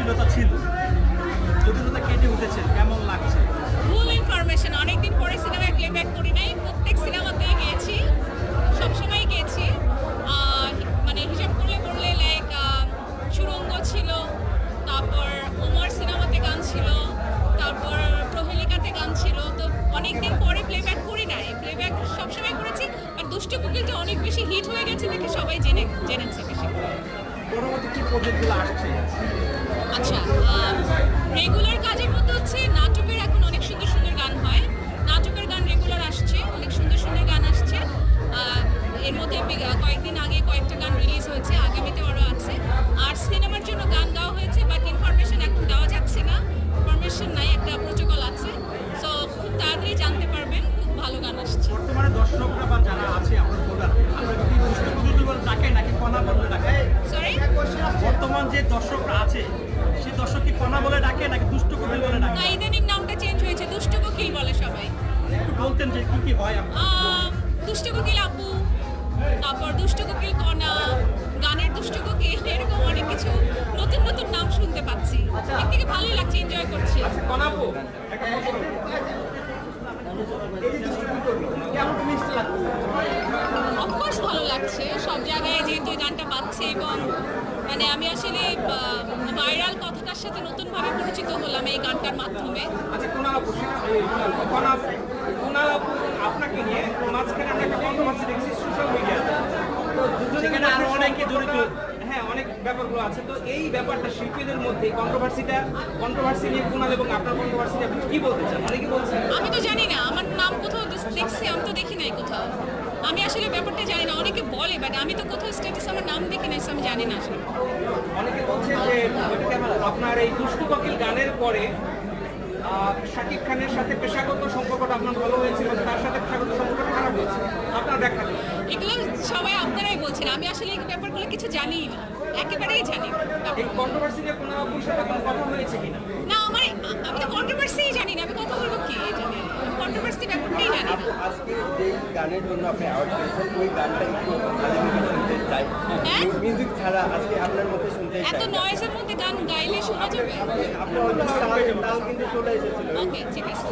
জটিলতা ছিল। জটিলতা কেটে উঠেছেন কেমন লাগছে? ভুল ইনফরমেশন অনেকদিন পরে সিনেমায় প্লেব্যাক করি নাই, প্রত্যেক সিনেমাতে গিয়েছি সবসময় গিয়েছি। মানে হিসাব করলে বললে লাইক সুরঙ্গ ছিল, তারপর ওমর সিনেমাতে গান ছিল, তারপর প্রহেলিকাতে গান ছিল। তো অনেকদিন পরে প্লেব্যাক করি নাই। প্লেব্যাক সবসময় করেছি, আর দুষ্ট কুকিলটা অনেক বেশি হিট হয়ে গেছে দেখে সবাই জেনে, জেনেছে বেশি। করে পরবর্তী কি প্রজেক্টগুলো আসছে? আচ্ছা রেগুলার কাজের মধ্যে হচ্ছে নাটকের এখন অনেক সুন্দর দুষ্ট কোকিল আপু তারপর দুষ্ট কোকিল কণা গানের দুষ্ট কোকিল এরকম অনেক কিছু নতুন নতুন নাম শুনতে পাচ্ছি। এর থেকে ভালোই লাগছে এনজয় করছি। মিষ্টি লাগছে? অফকোর্স ভালো লাগছে সব জায়গায় যেহেতু গানটা বাজছে এবং মানে আমি আসলে ভাইরাল কথাটার সাথে নতুনভাবে পরিচিত হলাম এই গানটার মাধ্যমে। আচ্ছা মাঝখানে আমরা একটা কন্ট্রোভার্সি দেখছি সোশ্যাল সেখানে আরও অনেকে জড়িত। হ্যাঁ অনেক ব্যাপারগুলো আছে। তো এই ব্যাপারটা শিল্পীদের মধ্যে কন্ট্রোভার্সিটা কন্ট্রোভার্সি নিয়ে কুণাল এবং আপনার কন্ট্রোভার্সি আপনি কি বলতে চান? অনেকে বলছেন আমি তো জানি না আমার নাম কোথাও দেখ- দেখছি আমি তো দেখি নাই কোথাও। আমি আসলে ব্যাপারটা জানি না অনেকে বলে বাট আমি তো কোথাও স্ট্যাটাস আমার নাম দেখি নাই আমি জানি না আসলে। অনেকে বলছেন যে আপনার এই দুষ্টু কোকিল গানের পরে আহ, শাকিব খানের সাথে পেশাগত সম্পর্কটা আপনার ভালো হয়েছিল তার সাথে পেশাগত সম্পর্কটা খারাপ হয়েছে আপনার ব্যাখ্যা দিন। এগুলো সবাই আপনারাই বলছেন। আমি আসলে এই ব্যাপারগুলো কিছু জানিই না। একেবারেই জানি না। আমার আমি তো কন্ট্রোভার্সিই জানি না। আমি কথা বলব কি? জানি কন্ট্রোভার্সি ব্যাপারটাই জানি আজকে গানের জন্য আপনি অ্যাওয়ার্ড পেয়েছেন ওই গানটা একটু শুনতে চাই। হ্যাঁ? মিউজিক ছাড়া আজকে আপনার মধ্যে শুনতে এত নয়েজের মধ্যে গান গাইলে শোনা যাবে? আপনার তাল তাল কিন্তু চলে এসেছিল। ওকে ঠিক আছে।